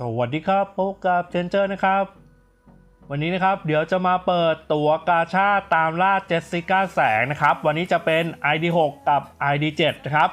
สวัสดีครับพบกับเจนเจอร์นะครับ วันนี้นะครับเดี๋ยวจะมาเปิดตัวกาชาตามล่าเจสสิก้าแสงนะครับ วันนี้จะเป็น ID6 กับ ID7 นะครับ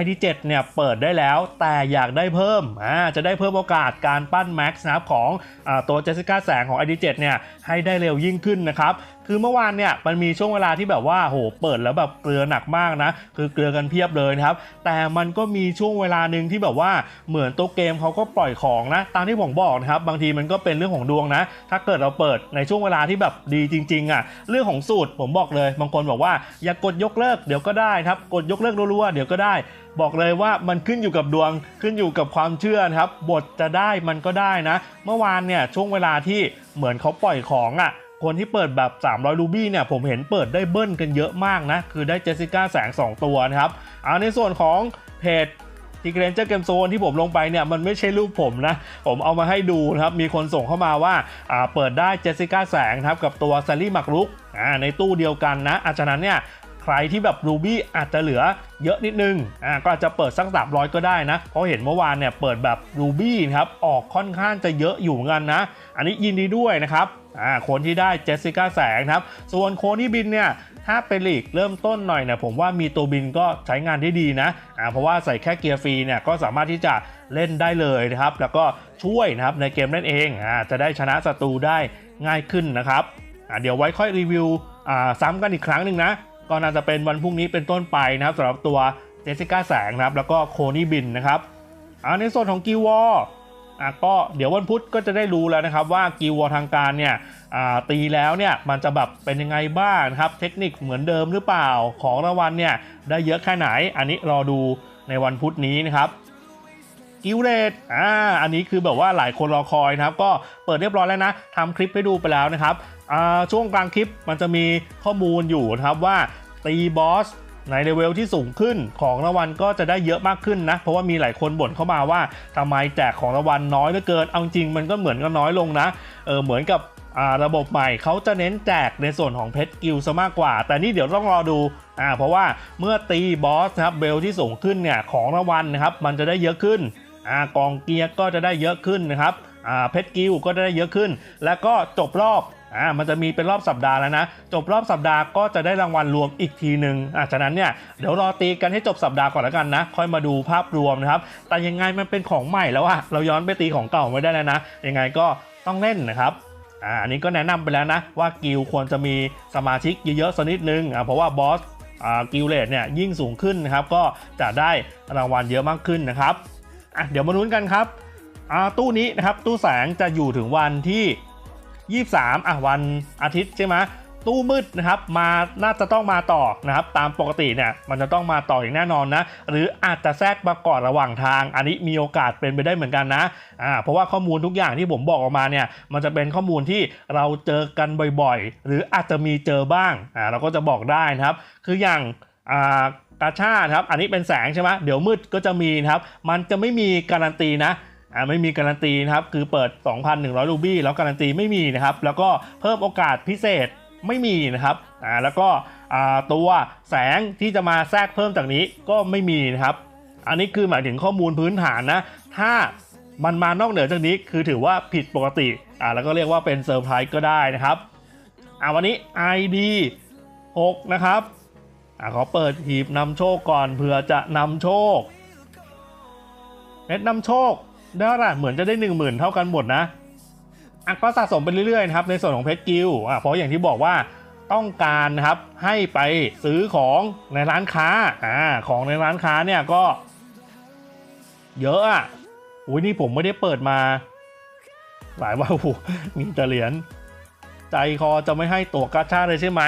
ID7 เนี่ยเปิดได้แล้วแต่อยากได้เพิ่มอ่าจะได้เพิ่มโอกาสการปั้นแม็กซ์นะครับของอตัวเจสสิก้าแสงของ ID7 เนี่ยให้ได้เร็วยิ่งขึ้นนะครับ คือเมื่อวานเนี่ยมันมีช่วงเวลาที่แบบว่าโหเปิดแล้วแบบเกลือหนักมากนะ คือเกลือกันเพียบเลยนะครับ แต่มันก็มีช่วงเวลาหนึ่งที่แบบว่าเหมือนตัวเกมเขาก็ปล่อยของนะ ตามที่ผมบอกนะครับ บางทีมันก็เป็นเรื่องของดวงนะ ถ้าเกิดเราเปิดในช่วงเวลาที่แบบดีจริงๆอะ เรื่องของสูตรผมบอกเลย บางคนบอกว่าอย่ากดยกเลิกเดี๋ยวก็ได้ครับ กดยกเลิกรัวๆเดี๋ยวก็ได้บอกเลยว่ามันขึ้นอยู่กับดวงขึ้นอยู่กับความเชื่อนะครับ บทจะได้มันก็ได้นะ เมื่อวานเนี่ยช่วงเวลาที่เหมือนเขาปล่อยของอะ คนที่เปิดแบบ 300 รูบี้เนี่ยผมเห็นเปิดได้เบิ้ลกันเยอะมากนะ คือได้เจสสิก้าแสง 2 ตัวนะครับเอาในส่วนของเพจทีเกรนเจอร์เกมโซนที่ผมลงไปเนี่ยมันไม่ใช่รูปผมนะ ผมเอามาให้ดูนะครับ มีคนส่งเข้ามาว่าอ่าเปิดได้เจสสิก้าแสงครับกับตัวซารี่มักลุกอ่าในตู้เดียวกันนะอาฉะนั้นเนี่ยใครที่แบบรูบี้อาจจะเหลือเยอะนิดนึง อ่า ก็อาจจะเปิดสักสามร้อยก็ได้นะ เพราะเห็นเมื่อวานเนี่ยเปิดแบบรูบี้ครับ ออกค่อนข้างจะเยอะอยู่เหมือนกันนะ อันนี้ยินดีด้วยนะครับ อ่าคนที่ได้เจสสิก้าแสงครับ ส่วนโคนี่บินเนี่ยถ้าเป็นลีกเริ่มต้นหน่อยเนี่ยผมว่ามีตัวบินก็ใช้งานได้ดีนะอ่าเพราะว่าใส่แค่เกียร์ฟรีเนี่ยก็สามารถที่จะเล่นได้เลยนะครับ แล้วก็ช่วยนะครับในเกมเล่นเองอ่าจะได้ชนะศัตรูได้ง่ายขึ้นนะครับอ่าเดี๋ยวไว้ค่อยรีวิวอ่าซ้ำกันอีกครั้งหนึ่งนะก็น่าจะเป็นวันพรุ่งนี้เป็นต้นไปนะครับสำหรับตัวเจสสิก้าแสงนะครับแล้วก็โคนี่บินนะครับอ่าในส่วนของกิวออะ ก็เดี๋ยววันพุธก็จะได้รู้แล้วนะครับว่ากิวอทางการเนี่ยตีแล้วเนี่ยมันจะแบบเป็นยังไงบ้างครับ เทคนิคเหมือนเดิมหรือเปล่าของรางวัลเนี่ยได้เยอะแค่ไหน อันนี้รอดูในวันพุธนี้นะครับกิวเรตอ่า อันนี้คือแบบว่าหลายคนรอคอยนะครับ ก็เปิดเรียบร้อยแล้วนะทำคลิปให้ดูไปแล้วนะครับ อ่า ช่วงกลางคลิปมันจะมีข้อมูลอยู่นะครับว่าตีบอส ในเลเวลที่สูงขึ้นของรางวัลก็จะได้เยอะมากขึ้นนะ เพราะว่ามีหลายคนบ่นเข้ามาว่าทำไมแจกของรางวัลน้อยเหลือเกิน เอาจริงมันก็เหมือนกันน้อยลงนะเออเหมือนกับระบบใหม่เขาจะเน้นแจกในส่วนของเพชรกิลซะมากกว่า แต่นี่เดี๋ยวต้องรอดูอ่าเพราะว่าเมื่อตีบอสนะครับเบลที่สูงขึ้นเนี่ยของรางวัลนะครับมันจะได้เยอะขึ้นอ่ากองเกียร์ก็จะได้เยอะขึ้นนะครับอ่าเพชรกิลก็จะได้เยอะขึ้น แล้วก็จบรอบ อ่ามันจะมีเป็นรอบสัปดาห์แล้วนะ จบรอบสัปดาห์ก็จะได้รางวัลรวมอีกทีหนึ่งอ่าฉะนั้นเนี่ยเดี๋ยวรอตีกันให้จบสัปดาห์ก่อนแล้วกันนะ ค่อยมาดูภาพรวมนะครับ แต่ยังไงมันเป็นของใหม่แล้วอะเราย้อนไปตีของเก่าไม่ได้แล้วนะ ยังไงก็ต้องเล่นนะครับอ่าอันนี้ก็แนะนำไปแล้วนะว่ากิลควรจะมีสมาชิกเยอะๆสักนิดนึงอ่าเพราะว่าบอสอ่ากิลเลตเนี่ยยิ่งสูงขึ้นนะครับ ก็จะได้รางวัลเยอะมากขึ้นนะครับอะเดี๋ยวมาลุ้นกันครับอ่าตู้นี้นะครับตู้แสงจะอยู่ถึงวันที่ 23อะวันอาทิตย์ใช่ไหมตู้มืดนะครับมาน่าจะต้องมาต่อนะครับ ตามปกติเนี่ยมันจะต้องมาต่ออย่างแน่นอนนะ หรืออาจจะแทรกมาก่อนระหว่างทาง อันนี้มีโอกาสเป็นไปได้เหมือนกันนะอ่าเพราะว่าข้อมูลทุกอย่างที่ผมบอกออกมาเนี่ยมันจะเป็นข้อมูลที่เราเจอกันบ่อยๆ หรืออาจจะมีเจอบ้างอ่าเราก็จะบอกได้นะครับ คืออย่างอ่ากาชาครับอันนี้เป็นแสงใช่ไหมเดี๋ยวมืดก็จะมีนะครับ มันจะไม่มีการันตีนะ อ่าไม่มีการันตีนะครับคือเปิด 2,100รูบี้แล้วการันตีไม่มีนะครับแล้วก็เพิ่มโอกาสพิเศษไม่มีนะครับอ่าแล้วก็อ่าตัวแสงที่จะมาแทรกเพิ่มจากนี้ก็ไม่มีนะครับ อันนี้คือหมายถึงข้อมูลพื้นฐานนะถ้ามันมานอกเหนือจากนี้คือถือว่าผิดปกติอ่าแล้วก็เรียกว่าเป็นเซอร์ไพรส์ก็ได้นะครับอ่าวันนี้ ID 6 นะครับอ่าขอเปิดหีบนำโชคก่อนเผื่อจะนำโชคเม็ดนำโชค ได้เท่าไหร่เหมือนจะได้ 1 0,000 เท่ากันหมดนะอะก็สะสมไปเรื่อยๆนะครับในส่วนของเพชรกิลอะเพราะอย่างที่บอกว่าต้องการนะครับให้ไปซื้อของในร้านค้าอ่าของในร้านค้าเนี่ยก็ เยอะอะอุ้ยนี่ผมไม่ได้เปิดมา หลายว่าโอ้โหมีแต่เหรียญใจคอจะไม่ให้ตั๋วกาชาเลยใช่ไหม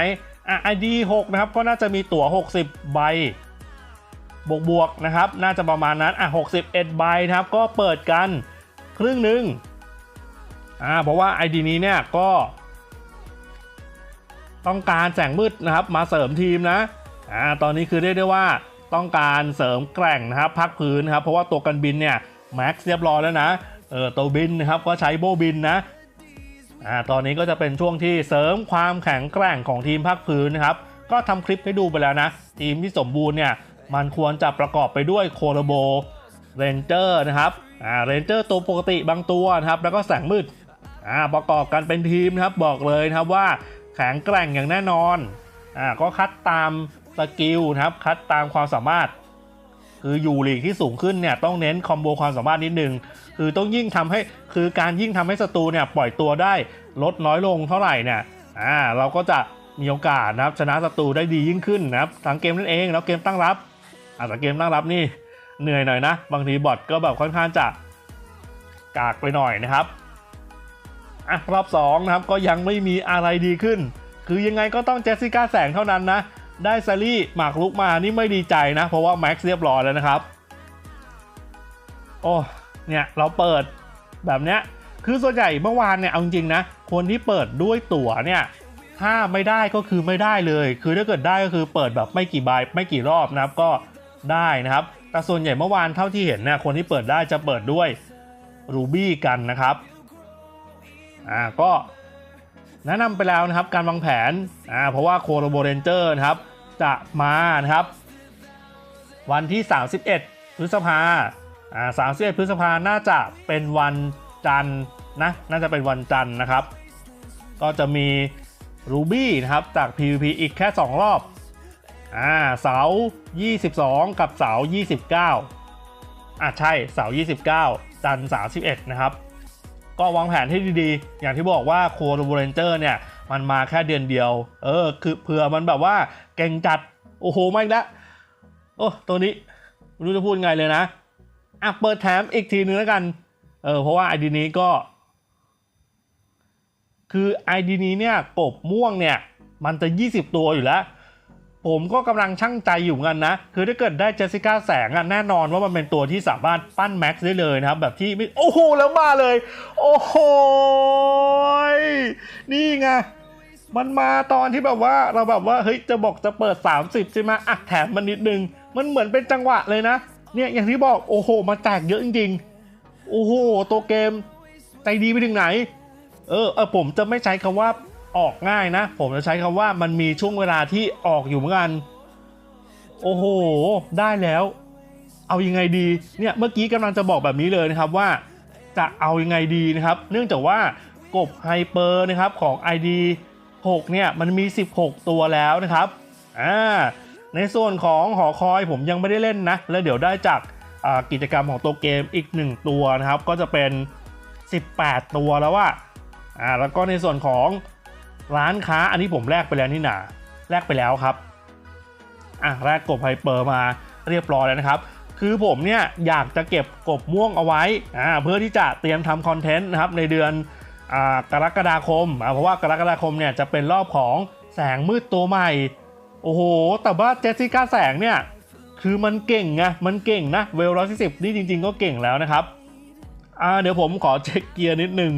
อะ ID 6นะครับก็น่าจะมีตั๋ว 60 ใบ บวกบวกนะครับ น่าจะประมาณนั้น อะ 61 ใบนะครับ ก็เปิดกันครึ่งหนึ่งอ่า เพราะว่า ID นี้เนี่ยก็ ต้องการแสงมืดนะครับ มาเสริมทีมนะ อ่า ตอนนี้คือเรียกได้ว่าต้องการเสริมแกร่งนะครับพักพื้นครับ เพราะว่าตัวกันบินเนี่ยแม็กซ์เรียบร้อยแล้วนะ เออตัวบินนะครับก็ใช้โบบินนะ อ่า ตอนนี้ก็จะเป็นช่วงที่เสริมความแข็งแกร่งของทีมภาคพื้นนะครับ ก็ทำคลิปให้ดูไปแล้วนะ ทีมที่สมบูรณ์เนี่ย มันควรจะประกอบไปด้วยโคโรโบเรนเจอร์นะครับอ่าเรนเจอร์ตัวปกติบางตัวนะครับแล้วก็แสงมืดอ่าประกอบกันเป็นทีมนะครับบอกเลยนะครับว่าแข็งแกร่งอย่างแน่นอนอ่าก็คัดตามสกิลนะครับคัดตามความสามารถ คืออยู่ลีกที่สูงขึ้นเนี่ยต้องเน้นคอมโบความสามารถนิดนึงคือต้องยิ่งทำให้คือการยิ่งทำให้ศัตรูเนี่ยปล่อยตัวได้ลดน้อยลงเท่าไหร่เนี่ยอ่าเราก็จะมีโอกาสนะครับชนะศัตรูได้ดียิ่งขึ้นนะครับทั้งเกมนั่นเองแล้วเกมตั้งรับ อ่าแต่เกมตั้งรับนี่เหนื่อยหน่อยนะ บางทีบอทก็แบบค่อนข้างจะกากไปหน่อยนะครับอะรอบ2นะครับก็ยังไม่มีอะไรดีขึ้น คือยังไงก็ต้องเจสสิก้าแสงเท่านั้นนะ ได้ซารี่หมากลุกมานี่ไม่ดีใจนะ เพราะว่าแม็กซ์เรียบร้อยแล้วนะครับ โอ้เนี่ยเราเปิดแบบเนี้ยคือส่วนใหญ่เมื่อวานเนี่ยเอาจริงนะคนที่เปิดด้วยตั๋วเนี่ยถ้าไม่ได้ก็คือไม่ได้เลย คือถ้าเกิดได้ก็คือเปิดแบบไม่กี่ใบไม่กี่รอบนะครับ ก็ ได้นะครับ แต่ส่วนใหญ่เมื่อวานเท่าที่เห็นเนี่ยคนที่เปิดได้จะเปิดด้วยรูบี้กันนะครับอ่าก็แนะนำไปแล้วนะครับการวางแผนอ่าเพราะว่าโคโรโบเรนเจอร์นะครับ จะมานะครับ วันที่ 31 พฤษภาอ่า31 พฤษภาน่าจะเป็นวันจันทร์นะน่าจะเป็นวันจันทร์นะครับ ก็จะมีรูบี้นะครับจาก PVP อีกแค่ 2 รอบ อ่าเสาร์22 กับเสาร์29อะใช่เสาร์29 จันทร์31 นะครับ ก็วางแผนให้ดีๆ อย่างที่บอกว่าโคโรโบเรนเจอร์เนี่ย มันมาแค่เดือนเดียว เออ คือเผื่อมันแบบว่าเก่งจัด โอ้โหไม่ละโอ้ตัวนี้ไม่รู้จะพูดไงเลยนะ อะ เปิดแถมอีกทีนึงแล้วกัน เออ เพราะว่า ID นี้ก็ คือ ID นี้เนี่ยกบม่วงเนี่ย มันจะ 20 ตัวอยู่แล้ว ผมก็กำลังช่างใจอยู่เหมือนกันนะ คือถ้าเกิดได้เจสสิก้าแสงอะแน่นอนว่ามันเป็นตัวที่สามารถปั้นแม็กซ์ได้เลยนะครับ แบบที่ไม่โอ้โห แล้วมาเลย โอ้โห นี่ไงมันมาตอนที่แบบว่าเราแบบว่าเฮ้ยจะบอกจะเปิด 30 ใช่ไหมอะแถมมันนิดนึง มันเหมือนเป็นจังหวะเลยนะ เนี่ยอย่างที่บอกโอ้โหมาแจกเยอะจริงๆ โอ้โห ตัวเกมใจดีไปถึงไหน เออเออผมจะไม่ใช้คำว่า ออกง่ายนะ ผมจะใช้คำว่ามันมีช่วงเวลาที่ออกอยู่เหมือนกัน โอ้โห ได้แล้ว เอายังไงดีเนี่ยเมื่อกี้กำลังจะบอกแบบนี้เลยนะครับว่า จะเอายังไงดีนะครับ เนื่องจากว่ากบไฮเปอร์นะครับของ ID 6 เนี่ยมันมี 16 ตัวแล้วนะครับอ่าในส่วนของหอคอยผมยังไม่ได้เล่นนะ แล้วเดี๋ยวได้จากกิจกรรมของตัวเกมอีก 1 ตัวนะครับ ก็จะเป็น 18 ตัวแล้วว่าอ่าแล้วก็ในส่วนของ ร้านค้าอันนี้ผมแลกไปแล้วนี่หนาแลกไปแล้วครับอะแลกกบไฮเปอร์มาเรียบร้อยแล้วนะครับ คือผมเนี่ยอยากจะเก็บกบม่วงเอาไว้อ่าเพื่อที่จะเตรียมทำคอนเทนต์นะครับในเดือนอ่ากรกฎาคมอ่าเพราะว่ากรกฎาคมเนี่ยจะเป็นรอบของแสงมืดตัวใหม่โอ้โห แต่ว่าเจสสิก้าแสงเนี่ยคือมันเก่งไงมันเก่งนะเวลร้อยสิบนี่จริง ๆ ก็เก่งแล้วนะครับอ่าเดี๋ยวผมขอเช็คเกียร์นิดนึง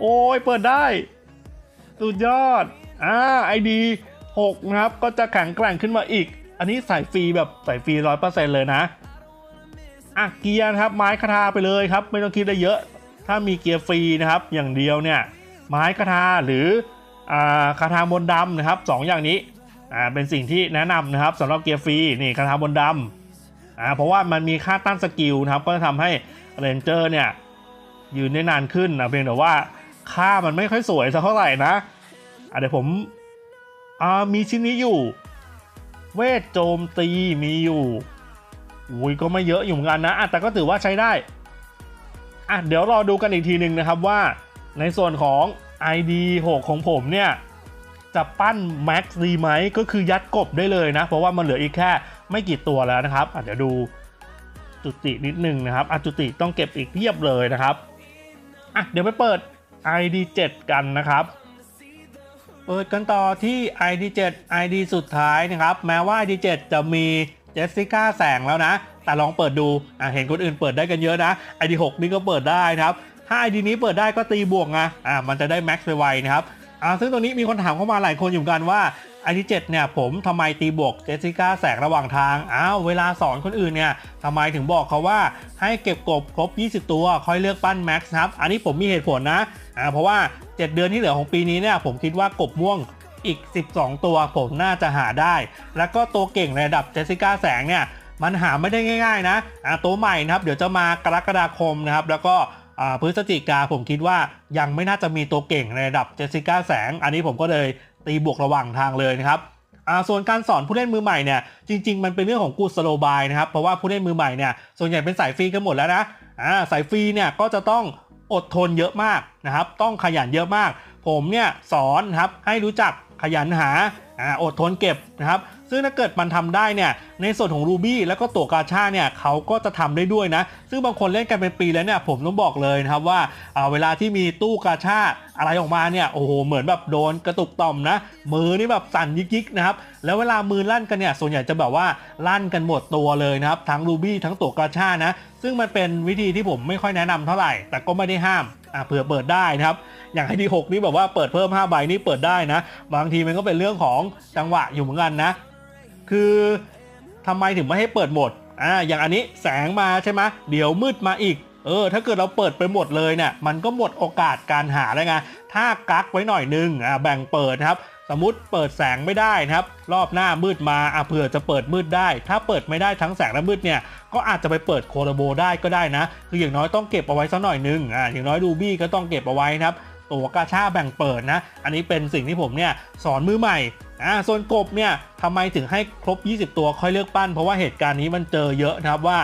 โอ้ยเปิดได้ สุดยอด อ่าไอดี6นะครับ ก็จะแข็งแกร่งขึ้นมาอีก อันนี้ใส่ฟรีแบบใส่ฟรีร้อยเปอร์เซ็นต์เลยนะ อะเกียร์ครับไม้คาทาไปเลยครับ ไม่ต้องคิดอะไรเยอะ ถ้ามีเกียร์ฟรีนะครับอย่างเดียวเนี่ยไม้คาทาหรืออ่าคาทามนดำนะครับสองอย่างนี้อ่าเป็นสิ่งที่แนะนำนะครับสำหรับเกียร์ฟรีนี่คาทามนดำอ่าเพราะว่ามันมีค่าต้านสกิลนะครับก็จะทำให้เรนเจอร์เนี่ยยืนได้นานขึ้นนะเพียงแต่ว่า ค่ามันไม่ค่อยสวยสักเท่าไหร่นะอะเดี๋ยวผมอ่ามีชิ้นนี้อยู่ เวทโจมตีมีอยู่อุ้ยก็ไม่เยอะอยู่เหมือนกันนะอะแต่ก็ถือว่าใช้ได้อะเดี๋ยวรอดูกันอีกทีหนึ่งนะครับว่าในส่วนของ ID 6 ของผมเนี่ยจะปั้น Max ดีไหมก็คือยัดกบได้เลยนะ เพราะว่ามันเหลืออีกแค่ไม่กี่ตัวแล้วนะครับอะเดี๋ยวดูจุตินิดนึงนะครับอจุติต้องเก็บอีกเพียบเลยนะครับอะเดี๋ยวไปเปิด ID 7 กันนะครับ เปิดกันต่อที่ ID 7 ID สุดท้ายนะครับ แม้ว่า ID 7 จะมีเจสสิก้าแสงแล้วนะ แต่ลองเปิดดูอะเห็นคนอื่นเปิดได้กันเยอะนะ ID 6 นี่ก็เปิดได้นะครับ ถ้า ID นี้เปิดได้ก็ตีบวกไงอะมันจะได้แม็กซ์ไวๆนะครับอ่าซึ่งตรงนี้มีคนถามเข้ามาหลายคนอยู่กันว่า ID 7 เนี่ยผมทำไมตีบวกเจสสิก้าแสงระหว่างทาง อ้าวเวลาสอนคนอื่นเนี่ยทำไมถึงบอกเขาว่าให้เก็บกบครบ 20 ตัวค่อยเลือกปั้นแม็กซ์ครับ อันนี้ผมมีเหตุผลนะ อ่าเพราะว่า 7 เดือนที่เหลือของปีนี้เนี่ยผมคิดว่ากบม่วงอีก 12 ตัวผมน่าจะหาได้ แล้วก็ตัวเก่งในระดับเจสสิก้าแสงเนี่ยมันหาไม่ได้ง่าย ๆ นะอ่าตัวใหม่นะครับเดี๋ยวจะมากรกฎาคมนะครับแล้วก็พฤศจิกาผมคิดว่ายังไม่น่าจะมีตัวเก่งในระดับเจสสิก้าแสง อันนี้ผมก็เลยตีบวกระหว่างทางเลยนะครับส่วนการสอนผู้เล่นมือใหม่เนี่ยจริง ๆ มันเป็นเรื่องของกูสโลบายนะครับเพราะว่าผู้เล่นมือใหม่เนี่ยส่วนใหญ่เป็นสายฟรีกันหมดแล้วนะสายฟรีเนี่ยก็จะต้อง อดทนเยอะมากนะครับ ต้องขยันเยอะมาก ผมเนี่ยสอนครับให้รู้จักขยันหาอ่าอดทนเก็บนะครับ ซึ่งถ้าเกิดมันทำได้เนี่ย ในส่วนของ Ruby แล้วก็ตัวกาชาเนี่ยเขาก็จะทำได้ด้วยนะ ซึ่งบางคนเล่นกันเป็นปีแล้วเนี่ยผมต้องบอกเลยนะครับว่าอ่าเวลาที่มีตู้กาชาอะไรออกมาเนี่ยโอ้โหเหมือนแบบโดนกระตุกต่อมนะ มือนี่แบบสั่นยิกๆนะครับแล้วเวลามือลั่นกันเนี่ยส่วนใหญ่จะแบบว่าลั่นกันหมดตัวเลยนะครับทั้ง Ruby ทั้งตัวกาชานะซึ่งมันเป็นวิธีที่ผมไม่ค่อยแนะนำเท่าไหร่ แต่ก็ไม่ได้ห้ามอ่าเผื่อเปิดได้นะครับ อย่างไอดีหกนี่แบบว่าเปิดเพิ่ม5ใบนี่เปิดได้นะ บางทีมันก็เป็นเรื่องของจังหวะอยู่เหมือนกันนะ คือ ทำไมถึงไม่ให้เปิดหมดอ่าอย่างอันนี้แสงมาใช่ไหมเดี๋ยวมืดมาอีกเออถ้าเกิดเราเปิดไปหมดเลยเนี่ยมันก็หมดโอกาสการหาแล้วไงถ้ากักไว้หน่อยนึงอ่าแบ่งเปิดครับสมมติเปิดแสงไม่ได้นะครับ รอบหน้ามืดมาอะเผื่อจะเปิดมืดได้ ถ้าเปิดไม่ได้ทั้งแสงและมืดเนี่ยก็อาจจะไปเปิดโคโรโบได้ก็ได้นะ คืออย่างน้อยต้องเก็บเอาไว้สักหน่อยนึงอ่าอย่างน้อยดูบี้ก็ต้องเก็บเอาไว้นะครับ ตัวกาชาแบ่งเปิดนะ อันนี้เป็นสิ่งที่ผมเนี่ยสอนมือใหม่อ่าส่วนกบเนี่ยทำไมถึงให้ครบ 20 ตัวค่อยเลือกปั้น เพราะว่าเหตุการณ์นี้มันเจอเยอะนะครับว่า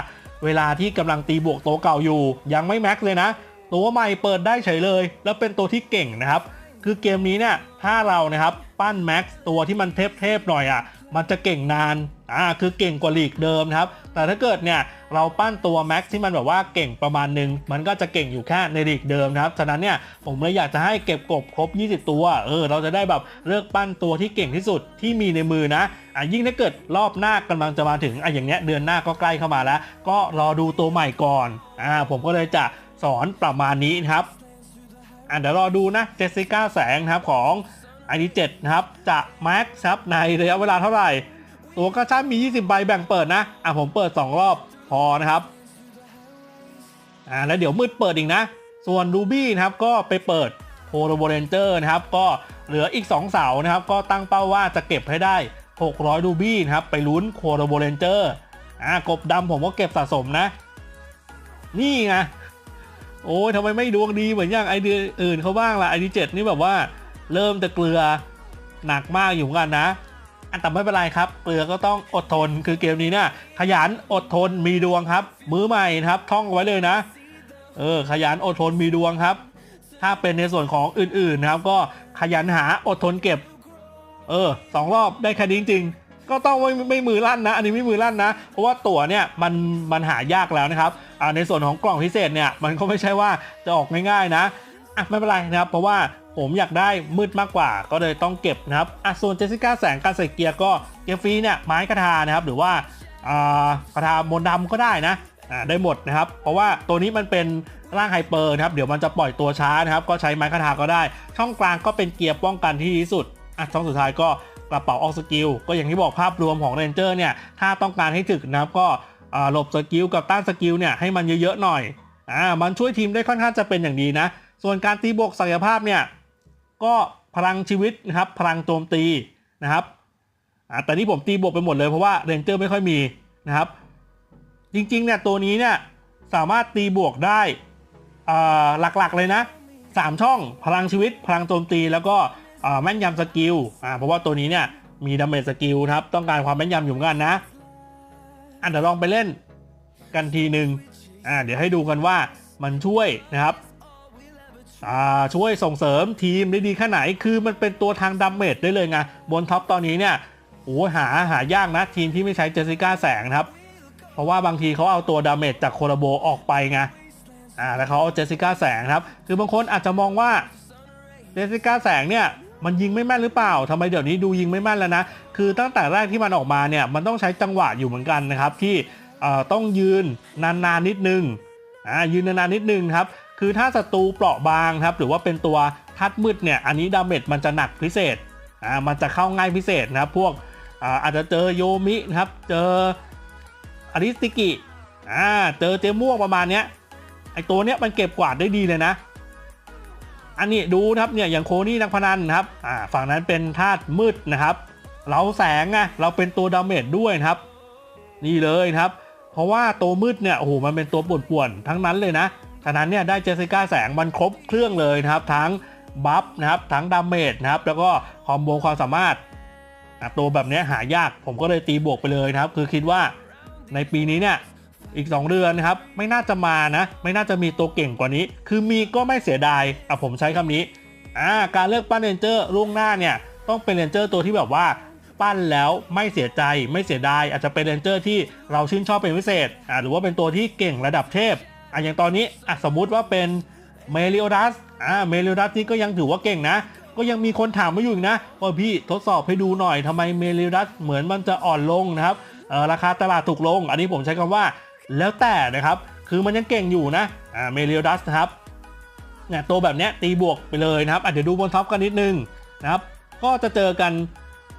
เวลาที่กำลังตีบวกตัวเก่าอยู่ ยังไม่แม็กซ์เลยนะ ตัวใหม่เปิดได้เฉยเลย แล้วเป็นตัวที่เก่งนะครับ คือเกมนี้เนี่ยถ้าเรานะครับปั้นแม็กซ์ตัวที่มันเทพๆหน่อยอะ มันจะเก่งนานอ่าคือเก่งกว่าลีกเดิมครับ แต่ถ้าเกิดเนี่ยเราปั้นตัวแม็กซ์ที่มันแบบว่าเก่งประมาณหนึงมันก็จะเก่งอยู่แค่ในลีกเดิมนะครับฉะนั้นเนี่ยผมเลยอยากจะให้เก็บกบครบ 20 ตัวเออเราจะได้แบบเลือกปั้นตัวที่เก่งที่สุดที่มีในมือนะอะยิ่งถ้าเกิดรอบหน้ากำลังจะมาถึงอะอย่างเนี้ยเดือนหน้าก็ใกล้เข้ามาแล้ว ก็รอดูตัวใหม่ก่อนอ่าผมก็เลยจะสอนประมาณนี้ครับอะเดี๋ยวรอดูนะเจสสิก้าแสงครับของ ID7 นะครับจะแม็กซ์ครับในระยะเวลาเท่าไหร่ ตัวกระชับมี 20 ใบแบ่งเปิดนะ อะผมเปิด 2 รอบพอนะครับ อ่าแล้วเดี๋ยวมืดเปิดอีกนะ ส่วน Ruby นะครับก็ไปเปิดโ o โ o โบเรนเจอร์นะครับ ก็เหลืออีก 2 เสานะครับ ก็ตั้งเป้าว่าจะเก็บให้ได้ 600 Ruby นะครับ ไปลุ้นโ o โ o โบเรนเจอร์อ่ากบดำผมก็เก็บสะสมนะ นี่ไงโอ้ยทำไมไม่ดวงดีเหมือนอย่างไอเดียอื่นเขาบ้างล่ะไอดีเจ็ดนี่แบบว่า เริ่มจะเกลือหนักมากอยู่เหมือนกันนะ อันแต่ไม่เป็นไรครับ เกลือก็ต้องอดทน คือเกมนี้เนี่ยขยันอดทนมีดวงครับ มือใหม่นะครับ ท่องไว้เลยนะ เออ ขยันอดทนมีดวงครับ ถ้าเป็นในส่วนของอื่นๆนะครับ ก็ขยันหาอดทนเก็บ เออสองรอบได้แค่นี้จริงก็ต้องไม่ไม่มือลั่นนะ อันนี้ไม่มือลั่นนะ เพราะว่าตั๋วเนี่ยมันมันหายากแล้วนะครับอ่าในส่วนของกล่องพิเศษเนี่ยมันก็ไม่ใช่ว่าจะออกง่ายๆนะ อะไม่เป็นไรนะครับ เพราะว่าผมอยากได้มืดมากกว่าก็เลยต้องเก็บนะครับอะส่วนเจสสิก้าแสงการใส่เกียร์ก็เกียร์ฟรีเนี่ยไม้กระทานะครับ หรือว่าอ่ากระทามนต์ดำก็ได้นะอ่าได้หมดนะครับ เพราะว่าตัวนี้มันเป็นร่างไฮเปอร์นะครับ เดี๋ยวมันจะปล่อยตัวช้านะครับ ก็ใช้ไม้กระทาก็ได้ ช่องกลางก็เป็นเกียร์ป้องกันที่ดีที่สุดอะช่องสุดท้ายก็กระเป๋าออกสกิล ก็อย่างที่บอกภาพรวมของเรนเจอร์เนี่ย ถ้าต้องการให้ถึกนะครับ ก็อ่าหลบสกิลกับต้านสกิลเนี่ยให้มันเยอะๆหน่อยอ่ามันช่วยทีมได้ค่อนข้างจะเป็นอย่างดีนะ ส่วนการตีบวกศักยภาพเนี่ยก็พลังชีวิตนะครับพลังโจมตีนะครับอ่าแต่นี่ผมตีบวกไปหมดเลยเพราะว่าเรนเจอร์ไม่ค่อยมีนะครับ จริงๆเนี่ยตัวนี้เนี่ยสามารถตีบวกได้อ่าหลักๆเลยนะ 3 ช่องพลังชีวิต พลังโจมตีแล้วก็แม่นยำสกิลอ่าเพราะว่าตัวนี้เนี่ยมีดาเมจสกิลครับต้องการความแม่นยำอยู่เหมือนกันนะอันเดี๋ยวลองไปเล่นกันทีหนึ่งอ่าเดี๋ยวให้ดูกันว่ามันช่วยนะครับ ช่วยส่งเสริมทีมได้ดีแค่ไหน คือมันเป็นตัวทางดาเมจได้เลยไงบนท็อปตอนนี้เนี่ยโอ้หาหายากนะทีมที่ไม่ใช้เจสสิก้าแสงครับ เพราะว่าบางทีเขาเอาตัวดาเมจจากโคลาโบออกไปไงอ่าแล้วเขาเอาเจสสิก้าแสงครับ คือบางคนอาจจะมองว่าเจสสิก้าแสงเนี่ยมันยิงไม่แม่นหรือเปล่าทำไมเดี๋ยวนี้ดูยิงไม่แม่นแล้วนะ คือตั้งแต่แรกที่มันออกมาเนี่ยมันต้องใช้จังหวะอยู่เหมือนกันนะครับที่ต้องยืนนานๆนิดนึงอ่ายืนนานๆนิดนึงครับ คือถ้าศัตรูเปราะบางครับหรือว่าเป็นตัวทัดมืดเนี่ยอันนี้ดาเมจมันจะหนักพิเศษอ่ามันจะเข้าง่ายพิเศษนะครับพวกอ่าอาจจะเจอโยมินะครับเจออาริสติกิอ่าเจอเจม่วงประมาณเนี้ยไอตัวเนี้ยมันเก็บกวาดได้ดีเลยนะ อันนี้ดูนะครับเนี่ยอย่างโคนี่นักพนันนะครับอ่าฝั่งนั้นเป็นธาตุมืดนะครับ เราแสงไงเราเป็นตัวดาเมจด้วยนะครับ นี่เลยนะครับ เพราะว่าตัวมืดเนี่ยโอ้โหมันเป็นตัวป่วนๆทั้งนั้นเลยนะ ฉะนั้นเนี่ยได้เจสสิก้าแสงมันครบเครื่องเลยนะครับ ทั้งบัฟนะครับทั้งดาเมจนะครับ แล้วก็คอมโบความสามารถตัวแบบนี้หายากผมก็เลยตีบวกไปเลยนะครับ คือคิดว่าในปีนี้เนี่ยอีก 2 เดือนนะครับ ไม่น่าจะมานะ ไม่น่าจะมีตัวเก่งกว่านี้ คือมีก็ไม่เสียดายอะผมใช้คำนี้อ่าการเลือกปั้นเรนเจอร์ล่วงหน้าเนี่ยต้องเป็นเรนเจอร์ตัวที่แบบว่าปั้นแล้วไม่เสียใจไม่เสียดาย อาจจะเป็นเรนเจอร์ที่เราชื่นชอบเป็นพิเศษอ่าหรือว่าเป็นตัวที่เก่งระดับเทพ อะอย่างตอนนี้อะสมมุติว่าเป็นเมลิโอดัสอ่าเมลิโอดัสนี่ก็ยังถือว่าเก่งนะ ก็ยังมีคนถามมาอยู่นะว่าพี่ทดสอบให้ดูหน่อยทำไมเมลิโอดัสเหมือนมันจะอ่อนลงนะครับเอ่อราคาตลาดถูกลง อันนี้ผมใช้คำว่าแล้วแต่นะครับ คือมันยังเก่งอยู่นะอ่าเมลิโอดัสนะครับเนี่ยตัวแบบเนี้ยตีบวกไปเลยนะครับอะเดี๋ยวดูบนท็อปกันนิดนึงนะครับ ก็จะเจอกัน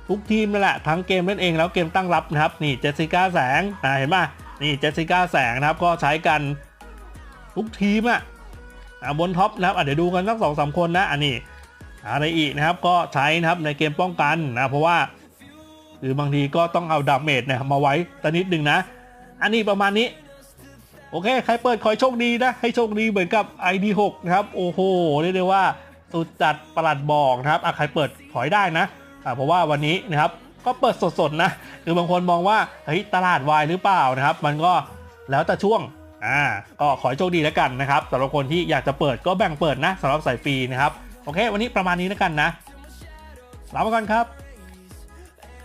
ทุกทีมนั่นแหละ ทั้งเกมเล่นเองแล้วเกมตั้งรับนะครับ นี่เจสสิก้าแสงอ่าเห็นป่ะนี่เจสสิก้าแสงนะครับก็ใช้กัน ทุกทีมอะอะบนท็อปนะครับอะเดี๋ยวดูกันสักสองสามคนนะอันนี้อะไรอีกนะครับก็ใช้นะครับในเกมป้องกันนะเพราะว่าหรือบางทีก็ต้องเอาดาเมจเนี่ยมาไว้ตนิดหนึ่งนะ อันนี้ประมาณนี้ โอเค ใครเปิดขอให้โชคดีนะ ให้โชคดีเหมือนกับ ID6 นะครับ โอ้โหเรียกได้ว่าสุดจัดประหลัดบอกนะครับอะใครเปิดขอให้ได้นะอะเพราะว่าวันนี้นะครับก็เปิดสดๆนะ คือบางคนมองว่าเฮ้ยตลาดวายหรือเปล่านะครับ มันก็แล้วแต่ช่วง อ่าก็ขอโชคดีแล้วกันนะครับสำหรับคนที่อยากจะเปิดก็แบ่งเปิดนะสำหรับสายฟรีนะครับโอเค วันนี้ประมาณนี้แล้วกันนะลาไปก่อนครับ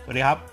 สวัสดีครับ